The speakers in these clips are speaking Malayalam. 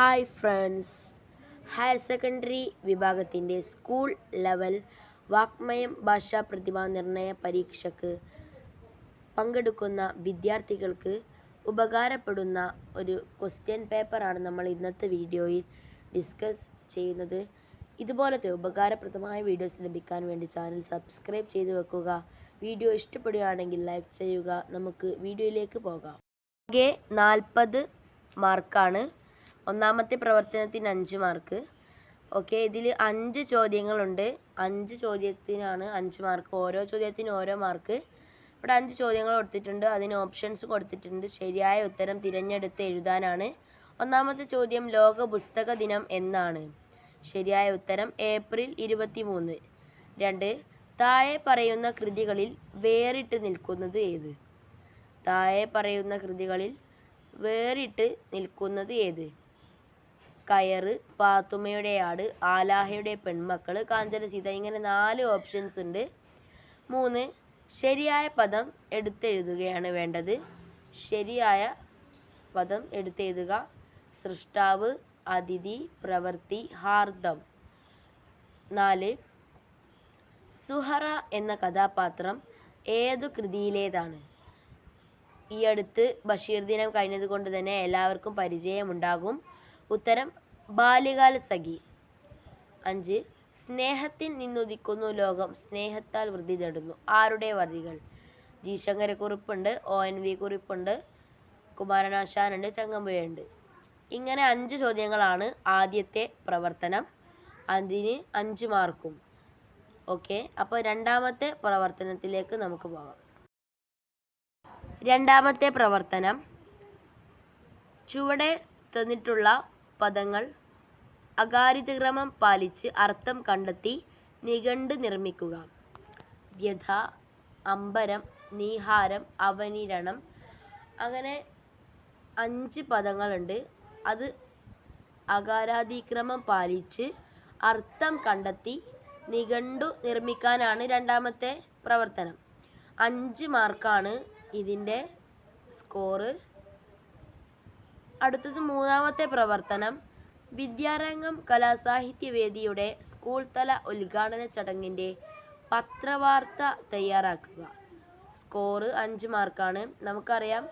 Hi friends. ഹയർ സെക്കൻഡറി വിഭാഗത്തിന്റെ സ്കൂൾ ലെവൽ വാക്മയം ഭാഷാ പ്രതിഭാ നിർണയ പരീക്ഷയ്ക്ക് പങ്കെടുക്കുന്ന വിദ്യാർത്ഥികൾക്ക് ഉപകാരപ്പെടുന്ന ഒരു ക്വസ്റ്റ്യൻ പേപ്പറാണ് നമ്മൾ ഇന്നത്തെ വീഡിയോയിൽ ഡിസ്കസ് ചെയ്യുന്നത്. ഇതുപോലത്തെ ഉപകാരപ്രദമായ വീഡിയോസ് ലഭിക്കാൻ വേണ്ടി ചാനൽ സബ്സ്ക്രൈബ് ചെയ്ത് വെക്കുക. വീഡിയോ ഇഷ്ടപ്പെടുകയാണെങ്കിൽ ലൈക്ക് ചെയ്യുക. നമുക്ക് വീഡിയോയിലേക്ക് പോകാം. ആകെ നാൽപ്പത് മാർക്കാണ് ഒന്നാമത്തെ പ്രവർത്തനത്തിന് അഞ്ച് മാർക്ക്. ഓക്കെ ഇതിൽ അഞ്ച് ചോദ്യങ്ങളുണ്ട്. അഞ്ച് ചോദ്യത്തിനാണ് അഞ്ച് മാർക്ക്. ഓരോ ചോദ്യത്തിന് ഓരോ മാർക്ക്. ഇവിടെ അഞ്ച് ചോദ്യങ്ങൾ കൊടുത്തിട്ടുണ്ട്. അതിന് ഓപ്ഷൻസ് കൊടുത്തിട്ടുണ്ട്. ശരിയായ ഉത്തരം തിരഞ്ഞെടുത്ത് എഴുതാനാണ്. ഒന്നാമത്തെ ചോദ്യം ലോക പുസ്തക ദിനം എന്നാണ്. ശരിയായ ഉത്തരം ഏപ്രിൽ ഇരുപത്തി മൂന്ന് രണ്ട് താഴെ പറയുന്ന കൃതികളിൽ വേറിട്ട് നിൽക്കുന്നത് ഏത്? താഴെ പറയുന്ന കൃതികളിൽ വേറിട്ട് നിൽക്കുന്നത് ഏത്? കയറ് പാത്തുമ്മയുടെ ആട് ആലാഹയുടെ പെൺമക്കൾ കാഞ്ചന സീത ഇങ്ങനെ നാല് ഓപ്ഷൻസ് ഉണ്ട്. മൂന്ന് ശരിയായ പദം എടുത്തെഴുതുകയാണ് വേണ്ടത്. ശരിയായ പദം എടുത്തെഴുതുക. സൃഷ്ടാവ് അതിഥി പ്രവൃത്തി ഹാർദം. നാല് സുഹറ എന്ന കഥാപാത്രം ഏതു കൃതിയിലേതാണ്? ഈ അടുത്ത് ബഷീർ ദിനം കഴിഞ്ഞത് കൊണ്ട് തന്നെ എല്ലാവർക്കും പരിചയമുണ്ടാകും. ഉത്തരം ബാല്യകാല സഖി. അഞ്ച്. സ്നേഹത്തിൽ നിന്നുദിക്കുന്നു ലോകം സ്നേഹത്താൽ വൃദ്ധി നേടുന്നു. ആരുടെ വരികൾ ജി ശങ്കരക്കുറിപ്പുണ്ട് ഒ എൻ വി കുറിപ്പുണ്ട് കുമാരനാശാനുണ്ട് ചങ്ങമ്പുഴയുണ്ട്. ഇങ്ങനെ അഞ്ച് ചോദ്യങ്ങളാണ് ആദ്യത്തെ പ്രവർത്തനം. അതിന് അഞ്ച് മാർക്കും. ഓക്കെ. അപ്പോൾ രണ്ടാമത്തെ പ്രവർത്തനത്തിലേക്ക് നമുക്ക് പോകാം. രണ്ടാമത്തെ പ്രവർത്തനം. ചുവടെ തന്നിട്ടുള്ള പദങ്ങൾ അകാരിതക്രമം പാലിച്ച് അർത്ഥം കണ്ടെത്തി നിഘണ്ട് നിർമ്മിക്കുക. വ്യഥ അമ്പരം നീഹാരം അവനിരണം. അങ്ങനെ അഞ്ച് പദങ്ങളുണ്ട്. അത് അകാരാതിക്രമം പാലിച്ച് അർത്ഥം കണ്ടെത്തി നിഘണ്ടു നിർമ്മിക്കാനാണ് രണ്ടാമത്തെ പ്രവർത്തനം. അഞ്ച് മാർക്കാണ് ഇതിന്റെ സ്കോറ്. അടുത്തത് മൂന്നാമത്തെ പ്രവർത്തനം. വിദ്യാരംഗം കലാസാഹിത്യവേദിയുടെ സ്കൂൾ തല ഉദ്ഘാടന ചടങ്ങിന്റെ പത്രവാർത്ത തയ്യാറാക്കുക. സ്കോറ് അഞ്ച് മാർക്കാണ്. നമുക്കറിയാം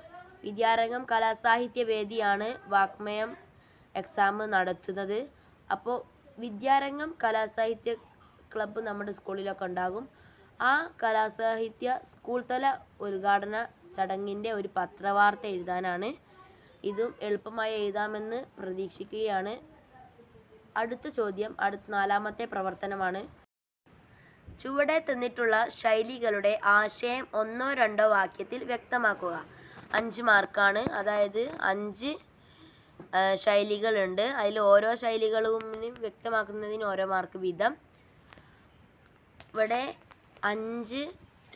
വിദ്യാരംഗം കലാസാഹിത്യവേദിയാണ് വാക്മയം എക്സാം നടത്തുന്നത്. അപ്പോൾ വിദ്യാരംഗം കലാസാഹിത്യ ക്ലബ്ബ് നമ്മുടെ സ്കൂളിലൊക്കെ ഉണ്ടാകും. ആ കലാസാഹിത്യ സ്കൂൾ തല ഉദ്ഘാടന ചടങ്ങിന്റെ ഒരു പത്രവാർത്ത എഴുതാനാണ് ഇതും എളുപ്പമായി എഴുതാമെന്ന് പ്രതീക്ഷിക്കുകയാണ്. അടുത്ത ചോദ്യം അടുത്ത നാലാമത്തെ പ്രവർത്തനമാണ്. ചുവടെ തന്നിട്ടുള്ള ശൈലികളുടെ ആശയം ഒന്നോ രണ്ടോ വാക്യത്തിൽ വ്യക്തമാക്കുക. അഞ്ച് മാർക്കാണ്. അതായത് അഞ്ച് ശൈലികളുണ്ട്. അതിൽ ഓരോ ശൈലികളും വ്യക്തമാക്കുന്നതിന് ഓരോ മാർക്ക് വീതം. ഇവിടെ അഞ്ച്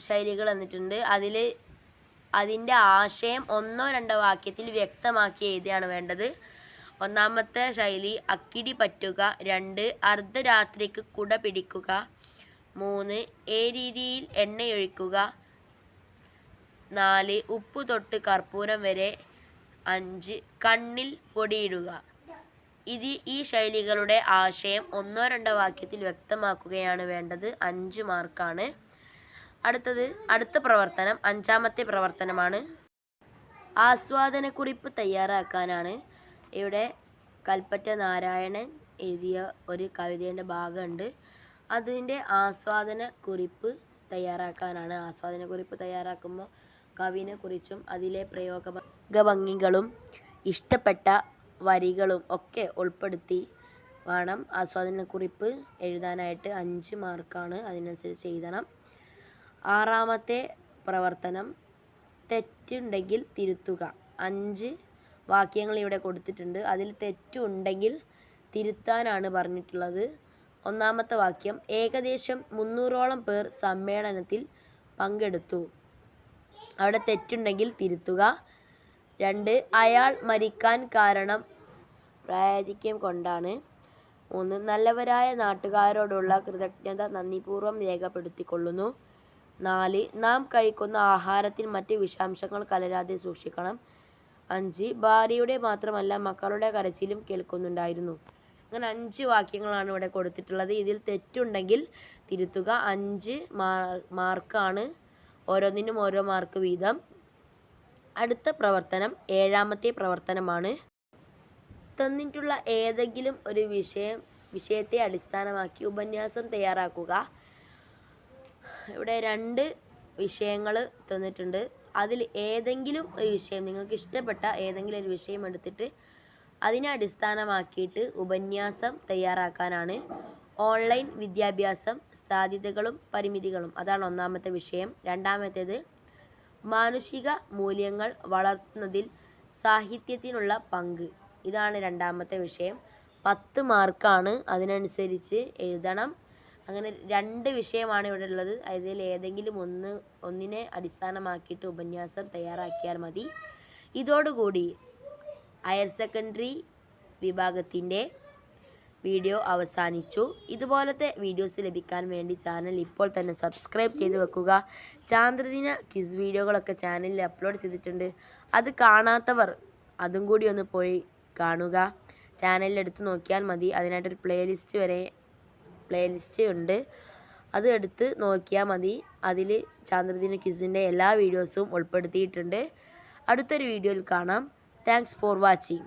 ശൈലികൾ വന്നിട്ടുണ്ട്. അതിൽ അതിന്റെ ആശയം ഒന്നോ രണ്ടോ വാക്യത്തിൽ വ്യക്തമാക്കി എഴുതിയാണ് വേണ്ടത്. ഒന്നാമത്തെ ശൈലി അക്കിടി പറ്റുക. രണ്ട് അർദ്ധരാത്രിക്ക് കുട പിടിക്കുക. മൂന്ന് ഏ രീതിയിൽ എണ്ണയൊഴിക്കുക. നാല് ഉപ്പ് തൊട്ട് കർപ്പൂരം വരെ. അഞ്ച് കണ്ണിൽ പൊടിയിടുക. ഇത് ഈ ശൈലികളുടെ ആശയം ഒന്നോ രണ്ടോ വാക്യത്തിൽ വ്യക്തമാക്കുകയാണ് വേണ്ടത്. അഞ്ച് മാർക്കാണ്. അടുത്തത് അടുത്ത പ്രവർത്തനം അഞ്ചാമത്തെ പ്രവർത്തനമാണ്. ആസ്വാദനക്കുറിപ്പ് തയ്യാറാക്കാനാണ്. ഇവിടെ കൽപ്പറ്റ നാരായണൻ എഴുതിയ ഒരു കവിതയുടെ ഭാഗമുണ്ട്. അതിന്റെ ആസ്വാദന കുറിപ്പ് തയ്യാറാക്കാനാണ്. ആസ്വാദന കുറിപ്പ് തയ്യാറാക്കുമ്പോൾ കവിനെ കുറിച്ചും അതിലെ പ്രയോഗ ഭംഗികളും ഇഷ്ടപ്പെട്ട വരികളും ഒക്കെ ഉൾപ്പെടുത്തി വേണം ആസ്വാദന കുറിപ്പ് എഴുതാനായിട്ട് അഞ്ച് മാർക്കാണ് അതിനനുസരിച്ച് എഴുതണം. ആറാമത്തെ പ്രവർത്തനം തെറ്റുണ്ടെങ്കിൽ തിരുത്തുക. അഞ്ച് വാക്യങ്ങൾ ഇവിടെ കൊടുത്തിട്ടുണ്ട്. അതിൽ തെറ്റുണ്ടെങ്കിൽ തിരുത്താനാണ് പറഞ്ഞിട്ടുള്ളത്. ഒന്നാമത്തെ വാക്യം ഏകദേശം മുന്നൂറോളം പേർ സമ്മേളനത്തിൽ പങ്കെടുത്തു. അവിടെ തെറ്റുണ്ടെങ്കിൽ തിരുത്തുക. രണ്ട് അയാൾ മരിക്കാൻ കാരണം പ്രായാധിക്യം കൊണ്ടാണ്. മൂന്ന് നല്ലവരായ നാട്ടുകാരോടുള്ള കൃതജ്ഞത നന്ദിപൂർവം രേഖപ്പെടുത്തിക്കൊള്ളുന്നു. നാല് നാം കഴിക്കുന്ന ആഹാരത്തിൽ മറ്റ് വിഷാംശങ്ങൾ കലരാതെ സൂക്ഷിക്കണം. അഞ്ച് ഭാര്യയുടെ മാത്രമല്ല മക്കളുടെ കരച്ചിലും കേൾക്കുന്നുണ്ടായിരുന്നു. അങ്ങനെ അഞ്ച് വാക്യങ്ങളാണ് ഇവിടെ കൊടുത്തിട്ടുള്ളത്. ഇതിൽ തെറ്റുണ്ടെങ്കിൽ തിരുത്തുക. അഞ്ച് മാർക്കാണ്. ഓരോന്നിനും ഓരോ മാർക്ക് വീതം. അടുത്ത പ്രവർത്തനം ഏഴാമത്തെ പ്രവർത്തനമാണ്. തന്നിട്ടുള്ള ഏതെങ്കിലും ഒരു വിഷയം വിഷയത്തെ അടിസ്ഥാനമാക്കി ഉപന്യാസം തയ്യാറാക്കുക. ഇവിടെ രണ്ട് വിഷയങ്ങൾ തന്നിട്ടുണ്ട്. അതിൽ ഏതെങ്കിലും ഒരു വിഷയം നിങ്ങൾക്ക് ഇഷ്ടപ്പെട്ട ഏതെങ്കിലും ഒരു വിഷയം എടുത്തിട്ട് അതിനെ അടിസ്ഥാനമാക്കിയിട്ട് ഉപന്യാസം തയ്യാറാക്കാനാണ്. ഓൺലൈൻ വിദ്യാഭ്യാസം സാധ്യതകളും പരിമിതികളും അതാണ് ഒന്നാമത്തെ വിഷയം. രണ്ടാമത്തേത് മാനുഷിക മൂല്യങ്ങൾ വളർത്തുന്നതിൽ സാഹിത്യത്തിനുള്ള പങ്ക്. ഇതാണ് രണ്ടാമത്തെ വിഷയം. പത്ത് മാർക്കാണ് അതിനനുസരിച്ച് എഴുതണം. അങ്ങനെ രണ്ട് വിഷയമാണ് ഇവിടെ ഉള്ളത്. അതിൽ ഏതെങ്കിലും ഒന്ന് ഒന്നിനെ അടിസ്ഥാനമാക്കിയിട്ട് ഉപന്യാസം തയ്യാറാക്കിയാൽ മതി. ഇതോടുകൂടി ഹയർ സെക്കൻഡറി വിഭാഗത്തിന്റെ വീഡിയോ അവസാനിച്ചു. ഇതുപോലത്തെ വീഡിയോസ് ലഭിക്കാൻ വേണ്ടി ചാനൽ ഇപ്പോൾ തന്നെ സബ്സ്ക്രൈബ് ചെയ്ത് വെക്കുക. ചാന്ദ്രദിന ക്വിസ് വീഡിയോകളൊക്കെ ചാനലിൽ അപ്ലോഡ് ചെയ്തിട്ടുണ്ട്. അത് കാണാത്തവർ അതും കൂടി ഒന്ന് പോയി കാണുക. ചാനലിൽ എടുത്ത് നോക്കിയാൽ മതി. അതിനായിട്ടൊരു പ്ലേലിസ്റ്റ് വരെ പ്ലേലിസ്റ്റ് ഉണ്ട് അത് എടുത്ത് നോക്കിയാൽ മതി. അതിൽ ചാന്ദ്രദിന ക്വിസിന്റെ എല്ലാ വീഡിയോസും ഉൾപ്പെടുത്തിയിട്ടുണ്ട്. അടുത്തൊരു വീഡിയോയിൽ കാണാം. Thanks for watching.